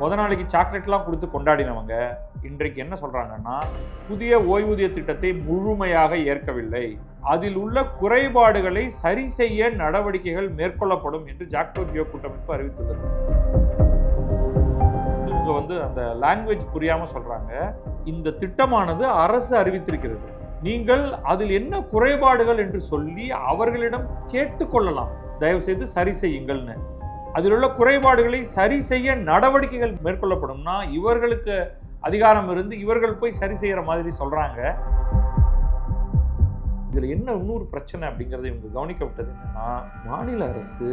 முத நாளைக்கு சாக்லேட்லாம் கொடுத்து கொண்டாடினவங்க இன்றைக்கு என்ன சொல்றாங்கன்னா புதிய ஓய்வூதிய திட்டத்தை முழுமையாக ஏற்கவில்லை. அதில் உள்ள குறைபாடுகளை சரி செய்ய நடவடிக்கைகள் மேற்கொள்ளப்படும் என்று ஜாக்டோ ஜியோ கூட்டமைப்பு அறிவித்துள்ளது. இவங்க வந்து அந்த லாங்குவேஜ் புரியாமல் சொல்றாங்க. இந்த திட்டமானது அரசு அறிவித்திருக்கிறது. நீங்கள் அதில் என்ன குறைபாடுகள் என்று சொல்லி அவர்களிடம் கேட்டுக்கொள்ளலாம் தயவு செய்து சரி செய்யுங்கள்னு. அதில் உள்ள குறைபாடுகளை சரி செய்ய நடவடிக்கைகள் மேற்கொள்ளப்படும்னா இவர்களுக்கு அதிகாரம் இருந்து இவர்கள் போய் சரி செய்கிற மாதிரி சொல்கிறாங்க இதில் என்ன இன்னொரு பிரச்சனை அப்படிங்கிறத இவங்க கவனிக்க விட்டது என்னன்னா மாநில அரசு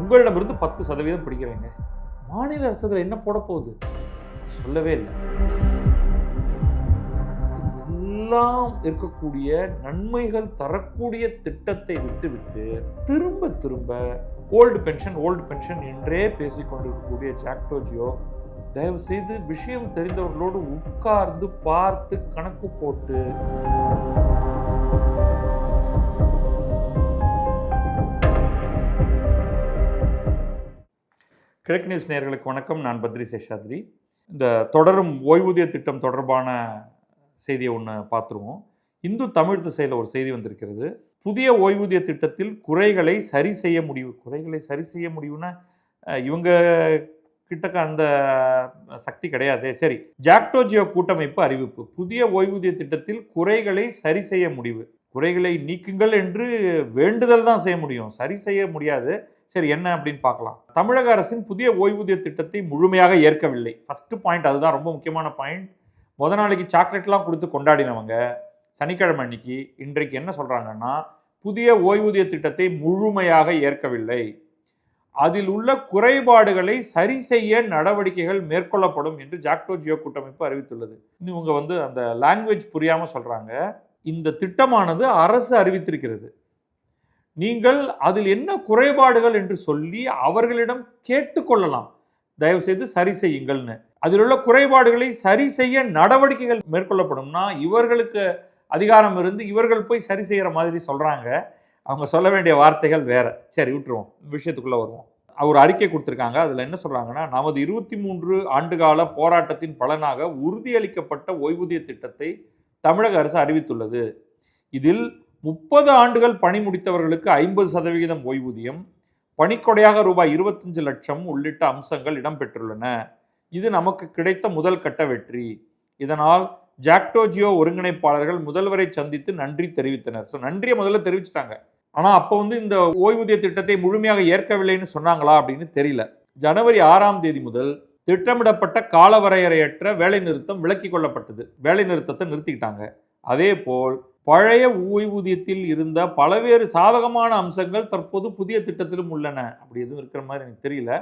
உங்களிடமிருந்து பத்து சதவீதம் பிடிக்கிறேங்க. மாநில அரசு அதில் என்ன போட போகுது? சொல்லவே இல்லை. எல்லாம் இருக்கக்கூடிய நன்மைகள் தரக்கூடிய திட்டத்தை விட்டுவிட்டு திரும்ப திரும்ப ஓல்டு பென்ஷன் ஓல்டு பென்ஷன் என்றே பேசிக்கொண்டிருக்கக்கூடிய ஜாக்டோஜியோ தயவு செய்து விஷயம் தெரிந்தவர்களோடு உட்கார்ந்து பார்த்து கணக்கு போட்டு கிழக்கு நியூஸ் நேயர்களுக்கு வணக்கம். நான் பத்ரி சேஷாத்ரி. இந்த தொடரும் ஓய்வூதிய திட்டம் தொடர்பான செய்தியை ஒன்று பார்த்துருவோம். இந்து தமிழ் திசையில் ஒரு செய்தி வந்திருக்கிறது. புதிய ஓய்வூதிய திட்டத்தில் குறைகளை சரி செய்ய முடியும் குறைகளை சரி செய்ய முடியும்னா இவங்க கிட்டக்க அந்த சக்தி கிடையாது. சரி ஜாக்டோஜியோ கூட்டமைப்பு அறிவிப்பு. புதிய ஓய்வூதிய திட்டத்தில் குறைகளை சரி செய்ய முடிவு. குறைகளை நீக்குங்கள் என்று வேண்டுதல் தான் செய்ய முடியும். சரி செய்ய முடியாது. சரி என்ன அப்படின்னு பார்க்கலாம். தமிழக அரசின் புதிய ஓய்வூதிய திட்டத்தை முழுமையாக ஏற்கவில்லை. ஃபஸ்ட்டு பாயிண்ட் அதுதான் ரொம்ப முக்கியமான பாயிண்ட் முத நாளைக்கு சாக்லேட்லாம் கொடுத்து கொண்டாடினவங்க சனிக்கிழமை அன்னைக்கு இன்றைக்கு என்ன சொல்கிறாங்கன்னா புதிய ஓய்வூதிய திட்டத்தை முழுமையாக ஏற்கவில்லை. அதில் உள்ள குறைபாடுகளை சரி செய்ய நடவடிக்கைகள் மேற்கொள்ளப்படும் என்று ஜாக்டோ ஜியோ கூட்டமைப்பு அறிவித்துள்ளது. இன்னும் இவங்க வந்து அந்த லாங்குவேஜ் புரியாமல் சொல்கிறாங்க இந்த திட்டமானது அரசு அறிவித்திருக்கிறது. நீங்கள் அதில் என்ன குறைபாடுகள் என்று சொல்லி அவர்களிடம் கேட்டுக்கொள்ளலாம் தயவு செய்து சரி செய்யுங்கள்னு. அதில் உள்ள குறைபாடுகளை சரி செய்ய நடவடிக்கைகள் மேற்கொள்ளப்படும்னா இவர்களுக்கு அதிகாரம் இருந்து இவர்கள் போய் சரி செய்கிற மாதிரி சொல்கிறாங்க அவங்க சொல்ல வேண்டிய வார்த்தைகள் வேற. சரி விட்டுருவோம். விஷயத்துக்குள்ளே வருவோம். அவர் அறிக்கை கொடுத்துருக்காங்க. அதில் என்ன சொல்கிறாங்கன்னா நமது இருபத்தி மூன்று ஆண்டுகால போராட்டத்தின் பலனாக உறுதியளிக்கப்பட்ட ஓய்வூதிய திட்டத்தை தமிழக அரசு அறிவித்துள்ளது. இதில் முப்பது ஆண்டுகள் பணி முடித்தவர்களுக்கு ஐம்பது சதவிகிதம் ஓய்வூதியம் பணிக்கொடையாக ரூபாய் இருபத்தஞ்சு லட்சம் உள்ளிட்ட அம்சங்கள் இடம்பெற்றுள்ளன. இது நமக்கு கிடைத்த முதல் கட்ட வெற்றி. இதனால் ஜாக்டோஜியோ ஒருங்கிணைப்பாளர்கள் முதல்வரை சந்தித்து நன்றி தெரிவித்தனர். ஸோ நன்றியை முதல்ல தெரிவிச்சிட்டாங்க. ஆனால் அப்போ வந்து இந்த ஓய்வூதிய திட்டத்தை முழுமையாக ஏற்கவில்லைன்னு சொன்னாங்களா அப்படின்னு தெரியல. ஜனவரி ஆறாம் தேதி முதல் திட்டமிடப்பட்ட காலவரையறையற்ற வேலை நிறுத்தம் விலக்கிக் கொள்ளப்பட்டது. வேலை நிறுத்தத்தை நிறுத்திக்கிட்டாங்க. அதே போல் பழைய ஓய்வூதியத்தில் இருந்த பலவேறு சாதகமான அம்சங்கள் தற்போது புதிய திட்டத்திலும் உள்ளன. அப்படி எதுவும் இருக்கிற மாதிரி எனக்கு தெரியல.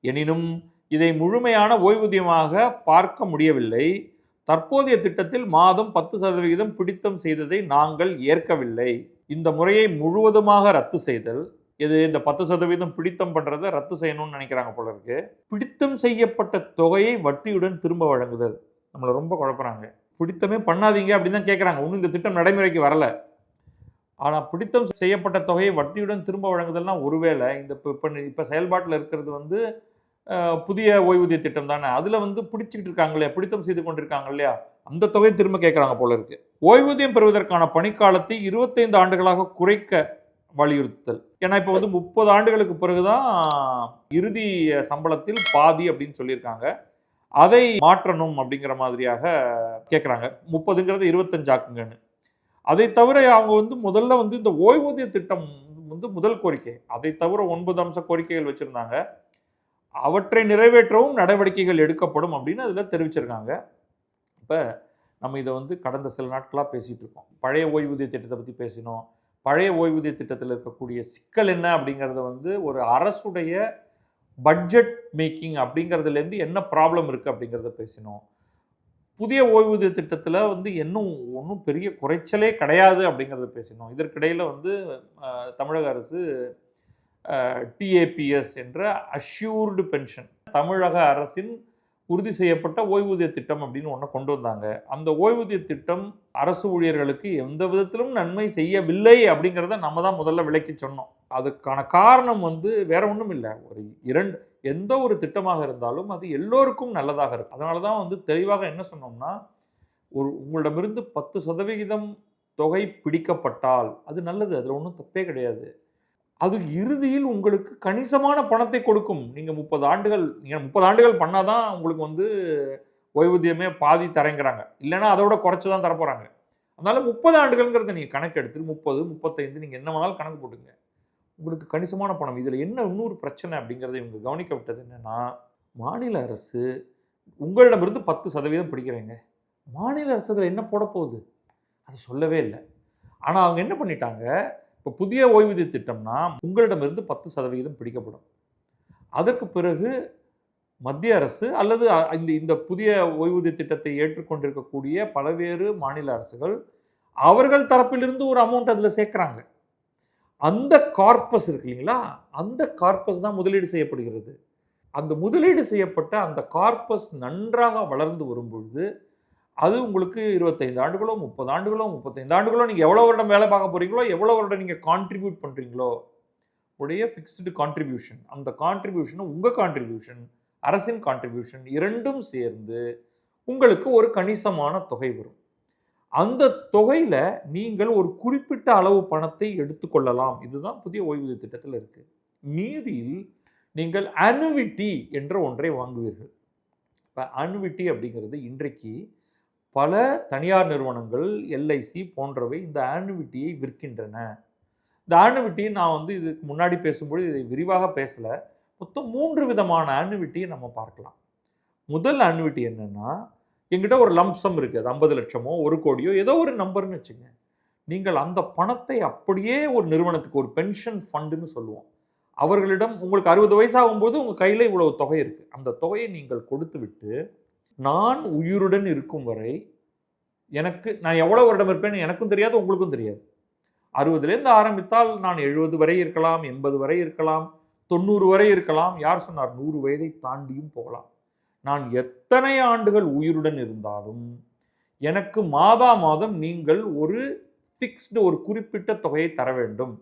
எனினும் இதை முழுமையான ஓய்வூதியமாக பார்க்க முடியவில்லை. தற்போதைய திட்டத்தில் மாதம் பத்து சதவிகிதம் பிடித்தம் செய்ததை நாங்கள் ஏற்கவில்லை. இந்த முறையை முழுவதுமாக ரத்து செய்தல் இது இந்த பத்து சதவீதம் பிடித்தம் பண்ணுறதை ரத்து செய்யணும்னு நினைக்கிறாங்க போல இருக்கு. பிடித்தம் செய்யப்பட்ட தொகையை வட்டியுடன் திரும்ப வழங்குதல். நம்மளை ரொம்ப குழப்புறாங்க. பிடித்தமே பண்ணாதீங்க அப்படின்னு தான் கேட்குறாங்க ஒன்றும் இந்த திட்டம் நடைமுறைக்கு வரலை. ஆனால் பிடித்தம் செய்யப்பட்ட தொகையை வட்டியுடன் திரும்ப வழங்குதல்னா ஒருவேளை இந்த இப்போ இப்போ செயல்பாட்டில் இருக்கிறது வந்து புதிய ஓய்வூதிய திட்டம் தானே. அதில் வந்து பிடிச்சிக்கிட்டு இருக்காங்க இல்லையா? பிடித்தம் செய்து கொண்டிருக்காங்க இல்லையா? அந்த தொகையை திரும்ப கேட்குறாங்க போல இருக்கு. ஓய்வூதியம் பெறுவதற்கான பணிக்காலத்தை இருபத்தைந்து ஆண்டுகளாக குறைக்க வலியுறுத்தல். ஏன்னா இப்போ வந்து முப்பது ஆண்டுகளுக்கு பிறகுதான் இறுதி சம்பளத்தில் பாதி அப்படின்னு சொல்லியிருக்காங்க. அதை மாற்றணும் அப்படிங்கிற மாதிரியாக கேட்குறாங்க முப்பதுங்கிறது இருபத்தஞ்சாக்குங்கன்னு அதை தவிர அவங்க வந்து முதல்ல வந்து இந்த ஓய்வூதிய திட்டம் வந்து முதல் கோரிக்கை. அதை தவிர ஒன்பது அம்ச கோரிக்கைகள் வச்சுருந்தாங்க. அவற்றை நிறைவேற்றவும் நடவடிக்கைகள் எடுக்கப்படும் அப்படின்னு அதில் தெரிவிச்சிருக்காங்க. இப்போ நம்ம இதை வந்து கடந்த சில நாட்களாக பேசிகிட்டு இருக்கோம். பழைய ஓய்வூதிய திட்டத்தை பற்றி பேசினோம். பழைய ஓய்வூதிய திட்டத்தில் இருக்கக்கூடிய சிக்கல் என்ன அப்படிங்கிறத வந்து ஒரு அரசுடைய பட்ஜெட் மேக்கிங் அப்படிங்கிறதுலேருந்து என்ன ப்ராப்ளம் இருக்குது அப்படிங்கிறத பேசினோம். புதிய ஓய்வூதிய திட்டத்தில் வந்து இன்னும் ஒன்றும் பெரிய குறைச்சலே கிடையாது அப்படிங்கிறத பேசினோம். இதற்கிடையில் வந்து தமிழக அரசு டிஏபிஎஸ் என்ற அஷ்யூர்டு பென்ஷன் தமிழக அரசின் உறுதி செய்யப்பட்ட ஓய்வூதிய திட்டம் அப்படின்னு ஒன்று கொண்டு வந்தாங்க. அந்த ஓய்வூதிய திட்டம் அரசு ஊழியர்களுக்கு எந்த விதத்திலும் நன்மை செய்யவில்லை அப்படிங்கிறத நம்ம தான் முதல்ல விளக்கி சொன்னோம். அதுக்கான காரணம் வந்து வேற ஒன்றும் இல்லை. ஒரு இரண்டு எந்த ஒரு திட்டமாக இருந்தாலும் அது எல்லோருக்கும் நல்லதாக இருக்கும். அதனால தான் வந்து தெளிவாக என்ன சொன்னோம்னா ஒரு உங்களிடமிருந்து பத்து சதவிகிதம் தொகை பிடிக்கப்பட்டால் அது நல்லது அதில் ஒன்றும் தப்பே கிடையாது. அது இறுதியில் உங்களுக்கு கணிசமான பணத்தை கொடுக்கும். நீங்கள் முப்பது ஆண்டுகள் நீங்கள் முப்பது ஆண்டுகள் பண்ணால் தான் உங்களுக்கு வந்து ஓய்வூதியமே பாதி தரேங்கிறாங்க. இல்லைன்னா அதோட குறைச்சி தான் தரப்போகிறாங்க அதனால் முப்பது ஆண்டுகள்ங்கிறத நீங்கள் கணக்கு எடுத்து முப்பது முப்பத்தைந்து நீங்கள் என்ன வேணாலும் கணக்கு போட்டுங்க உங்களுக்கு கணிசமான பணம். இதில் என்ன இன்னொரு பிரச்சனை அப்படிங்கிறத இவங்க கவனிக்க விட்டது என்னென்னா மாநில அரசு உங்களிடமிருந்து பத்து சதவீதம் பிடிக்கிறேங்க. மாநில அரசு அதில் என்ன போட போகுது? அது சொல்லவே இல்லை. ஆனால் அவங்க என்ன பண்ணிட்டாங்க? இப்போ புதிய ஓய்வூதிய திட்டம்னா உங்களிடமிருந்து பத்து சதவிகிதம் பிடிக்கப்படும். அதற்கு பிறகு மத்திய அரசு அல்லது இந்த இந்த புதிய ஓய்வூதிய திட்டத்தை ஏற்றுக்கொண்டிருக்கக்கூடிய பல்வேறு மாநில அரசுகள் அவர்கள் தரப்பிலிருந்து ஒரு அமௌண்ட் அதில் சேர்க்குறாங்க. அந்த கார்பஸ் இருக்கு இல்லைங்களா? அந்த கார்பஸ் தான் முதலீடு செய்யப்படுகிறது. அந்த முதலீடு செய்யப்பட்ட அந்த கார்பஸ் நன்றாக வளர்ந்து வரும்பொழுது அது உங்களுக்கு இருபத்தைந்து ஆண்டுகளோ முப்பது ஆண்டுகளோ முப்பத்தைந்து ஆண்டுகளோ நீங்கள் எவ்வளோ வருடம் வேலை பார்க்க போகிறீங்களோ எவ்வளோ வருடம் நீங்கள் கான்ட்ரிபியூட் பண்ணுறீங்களோ உடைய ஃபிக்ஸ்டு கான்ட்ரிபியூஷன் அந்த கான்ட்ரிபியூஷன் உங்கள் கான்ட்ரிபியூஷன் அரசின் கான்ட்ரிபியூஷன் இரண்டும் சேர்ந்து உங்களுக்கு ஒரு கணிசமான தொகை வரும். அந்த தொகையில் நீங்கள் ஒரு குறிப்பிட்ட அளவு பணத்தை எடுத்துக்கொள்ளலாம். இதுதான் புதிய ஓய்வூதிய திட்டத்தில் இருக்குது மீதியில் நீங்கள் அனுவிட்டி என்ற ஒன்றை வாங்குவீர்கள். இப்போ அனுவிட்டி அப்படிங்கிறது இன்றைக்கு பல தனியார் நிறுவனங்கள் எல்ஐசி போன்றவை இந்த ஆனுவிட்டியை விற்கின்றன. இந்த ஆனுவிட்டியை நான் வந்து இதுக்கு முன்னாடி பேசும்போது இதை விரிவாக பேசலை. மொத்தம் மூன்று விதமான ஆனுவிட்டியை நம்ம பார்க்கலாம். முதல் ஆனுவிட்டி என்னென்னா எங்கிட்ட ஒரு லம்சம் இருக்குது அது ஐம்பது லட்சமோ ஒரு கோடியோ ஏதோ ஒரு நம்பர்னு வச்சுங்க. நீங்கள் அந்த பணத்தை அப்படியே ஒரு நிறுவனத்துக்கு ஒரு பென்ஷன் ஃபண்டுன்னு சொல்லுவோம். அவர்களிடம் உங்களுக்கு அறுபது வயசாகும்போது உங்கள் கையில் இவ்வளவு தொகை இருக்குது அந்த தொகையை நீங்கள் கொடுத்து விட்டு நான் உயிருடன் இருக்கும் வரை எனக்கு நான் எவ்வளோ வருடம் இருப்பேன்னு எனக்கும் தெரியாது உங்களுக்கும் தெரியாது. அறுபதுலேருந்து ஆரம்பித்தால் நான் எழுபது வரை இருக்கலாம் எண்பது வரை இருக்கலாம் தொண்ணூறு வரை இருக்கலாம். யார் சொன்னார்? நூறு வயதை தாண்டியும் போகலாம். நான் எத்தனை ஆண்டுகள் உயிருடன் இருந்தாலும் எனக்கு மாதா மாதம் நீங்கள் ஒரு ஃபிக்ஸ்டு ஒரு குறிப்பிட்ட தொகையை தர வேண்டும்.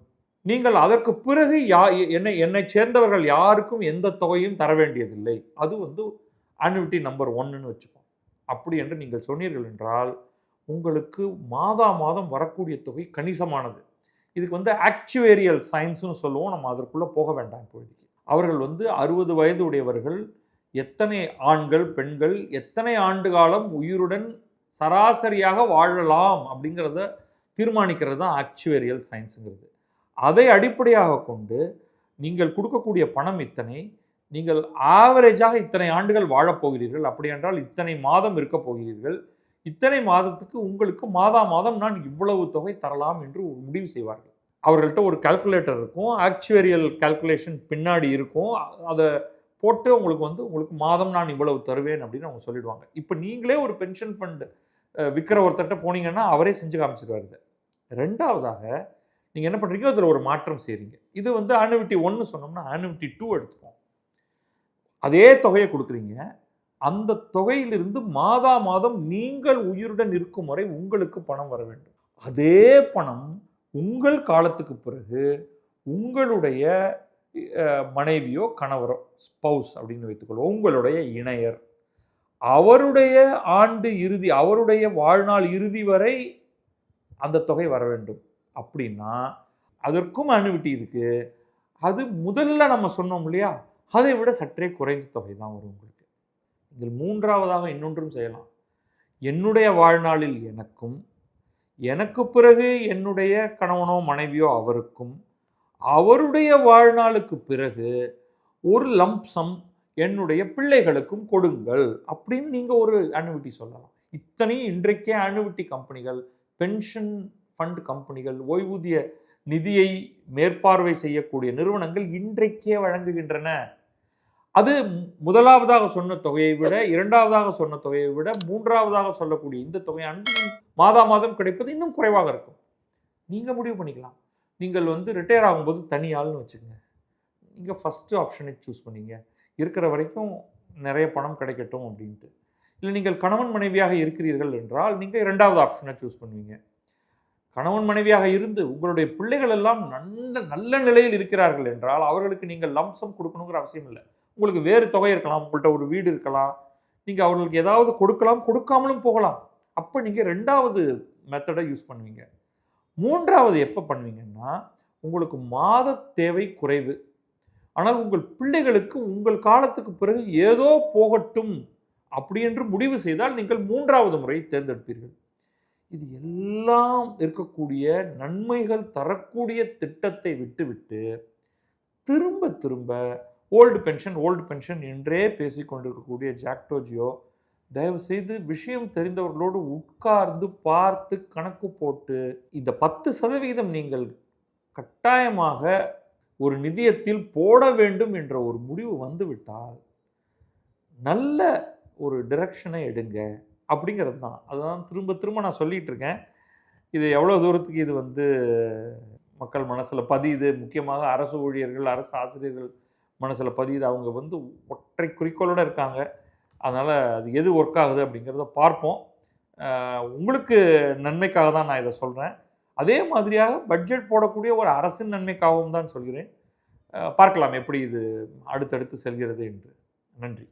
நீங்கள் அதற்கு பிறகு யா என்னை என்னை சேர்ந்தவர்கள் யாருக்கும் எந்த தொகையும் தர வேண்டியதில்லை. அது வந்து ஆனுவிட்டி நம்பர் ஒன்னுன்னு வச்சுப்போம் அப்படி என்று நீங்கள் சொன்னீர்கள் என்றால் உங்களுக்கு மாதா மாதம் வரக்கூடிய தொகை கணிசமானது. இதுக்கு வந்து ஆக்சுவேரியல் சயின்ஸ்னு சொல்லுவோம். நம்ம அதற்குள்ளே போக வேண்டாம் இப்பொழுதுக்கு. அவர்கள் வந்து அறுபது வயது உடையவர்கள் எத்தனை ஆண்கள் பெண்கள் எத்தனை ஆண்டு காலம் உயிருடன் சராசரியாக வாழலாம் அப்படிங்கிறத தீர்மானிக்கிறது தான் ஆக்சுவேரியல் சயின்ஸுங்கிறது அதை அடிப்படையாக கொண்டு நீங்கள் கொடுக்கக்கூடிய பணம் இத்தனை நீங்கள் ஆவரேஜாக இத்தனை ஆண்டுகள் வாழப் போகிறீர்கள். அப்படி என்றால் இத்தனை மாதம் இருக்க போகிறீர்கள். இத்தனை மாதத்துக்கு உங்களுக்கு மாதா மாதம் நான் இவ்வளவு தொகை தரலாம் என்று ஒரு முடிவு செய்வார்கள். அவர்கள்ட்ட ஒரு கால்குலேட்டர் இருக்கும். ஆக்சுவேரியல் கால்குலேஷன் பின்னாடி இருக்கும். அதை போட்டு உங்களுக்கு வந்து உங்களுக்கு மாதம் நான் இவ்வளவு தருவேன் அப்படின்னு அவங்க சொல்லிடுவாங்க. இப்போ நீங்களே ஒரு பென்ஷன் ஃபண்டு விற்கிற ஒருத்தர்கிட்ட போனீங்கன்னா அவரே செஞ்சு காமிச்சிருவாரு ரெண்டாவதாக நீங்கள் என்ன பண்ணுறீங்க அதில் ஒரு மாற்றம் செய்கிறீங்க இது வந்து ஆனுவிட்டி ஒன்று சொன்னோம்னா ஆனுவிட்டி டூ எடுத்துப்போம். அதே தொகையை கொடுக்குறீங்க. அந்த தொகையிலிருந்து மாதா மாதம் நீங்கள் உயிருடன் இருக்கும் வரை உங்களுக்கு பணம் வர வேண்டும். அதே பணம் உங்கள் காலத்துக்கு பிறகு உங்களுடைய மனைவியோ கணவரோ ஸ்பௌஸ் அப்படின்னு வைத்துக்கொள்வோம். உங்களுடைய இணையர். அவருடைய ஆண்டு இறுதி அவருடைய வாழ்நாள் இறுதி வரை அந்த தொகை வர வேண்டும். அப்படின்னா அதற்கும் அனுவிட்டி இருக்குது அது முதல்ல நம்ம சொன்னோம் இல்லையா? அதை விட சற்றே குறைந்த தொகை தான் வரும் உங்களுக்கு. இதில் மூன்றாவதாக இன்னொன்றும் செய்யலாம். என்னுடைய வாழ்நாளில் எனக்கும் எனக்கு பிறகு என்னுடைய கணவனோ மனைவியோ அவருக்கும் அவருடைய வாழ்நாளுக்கு பிறகு ஒரு லம்சம் என்னுடைய பிள்ளைகளுக்கும் கொடுங்கள் அப்படின்னு நீங்கள் ஒரு அனுவிட்டி சொல்லலாம். இத்தனையும் இன்றைக்கே அனுவிட்டி கம்பெனிகள் பென்ஷன் ஃபண்ட் கம்பெனிகள் ஓய்வூதிய நிதியை மேற்பார்வை செய்யக்கூடிய நிறுவனங்கள் இன்றைக்கே வழங்குகின்றன. அது முதலாவதாக சொன்ன தொகையை விட இரண்டாவதாக சொன்ன தொகையை விட மூன்றாவதாக சொல்லக்கூடிய இந்த தொகையானது மாதா மாதம் கிடைப்பது இன்னும் குறைவாக இருக்கும். நீங்கள் முடிவு பண்ணிக்கலாம். நீங்கள் வந்து ரிட்டையர் ஆகும்போது தனி ஆள்னு வச்சுக்கோங்க. நீங்கள் ஃபஸ்ட்டு ஆப்ஷனை சூஸ் பண்ணீங்க. இருக்கிற வரைக்கும் நிறைய பணம் கிடைக்கட்டும் அப்படின்ட்டு. இல்லை நீங்கள் கணவன் மனைவியாக இருக்கிறீர்கள் என்றால் நீங்கள் இரண்டாவது ஆப்ஷனை சூஸ் பண்ணுவீங்க. கணவன் மனைவியாக இருந்து உங்களுடைய பிள்ளைகள் எல்லாம் நல்ல நல்ல நிலையில் இருக்கிறார்கள் என்றால் அவர்களுக்கு நீங்கள் லம்சம் கொடுக்கணுங்கிற அவசியம் இல்லை. உங்களுக்கு வேறு தொகை இருக்கலாம் உங்கள்கிட்ட ஒரு வீடு இருக்கலாம். நீங்கள் அவர்களுக்கு ஏதாவது கொடுக்கலாம் கொடுக்காமலும் போகலாம். அப்போ நீங்கள் ரெண்டாவது மெத்தடை யூஸ் பண்ணுவீங்க. மூன்றாவது எப்போ பண்ணுவீங்கன்னா உங்களுக்கு மாத தேவை குறைவு. ஆனால் உங்கள் பிள்ளைகளுக்கு உங்கள் காலத்துக்கு பிறகு ஏதோ போகட்டும் அப்படி என்று முடிவு செய்தால் நீங்கள் மூன்றாவது முறை தேர்ந்தெடுப்பீர்கள். இது எல்லாம் இருக்கக்கூடிய நன்மைகள் தரக்கூடிய திட்டத்தை விட்டுவிட்டு திரும்ப திரும்ப ஓல்டு பென்ஷன் ஓல்டு பென்ஷன் என்றே பேசிக்கொண்டிருக்கக்கூடிய ஜாக்டோஜியோ தயவுசெய்து விஷயம் தெரிந்தவர்களோடு உட்கார்ந்து பார்த்து கணக்கு போட்டு இந்த பத்து சதவீதம் நீங்கள் கட்டாயமாக ஒரு நிதியத்தில் போட வேண்டும் என்ற ஒரு முடிவு வந்துவிட்டால் நல்ல ஒரு டிரெக்ஷனை எடுங்க அப்படிங்கிறது தான். அதுதான் திரும்ப திரும்ப நான் சொல்லிகிட்டு இருக்கேன். இது எவ்வளோ தூரத்துக்கு இது வந்து மக்கள் மனசில் பதியுது? முக்கியமாக அரசு ஊழியர்கள் அரசு ஆசிரியர்கள் மனசில் பதியுது. அவங்க வந்து ஒற்றை குறிக்கோளோடு இருக்காங்க. அதனால் அது எது ஒர்க் ஆகுது அப்படிங்கிறத பார்ப்போம். உங்களுக்கு நன்மைக்காக தான் நான் இதை சொல்கிறேன் அதே மாதிரியாக பட்ஜெட் போடக்கூடிய ஒரு அரசின் நன்மைக்காகவும் தான் சொல்கிறேன். பார்க்கலாம் எப்படி இது அடுத்தடுத்து செல்கிறது என்று. நன்றி.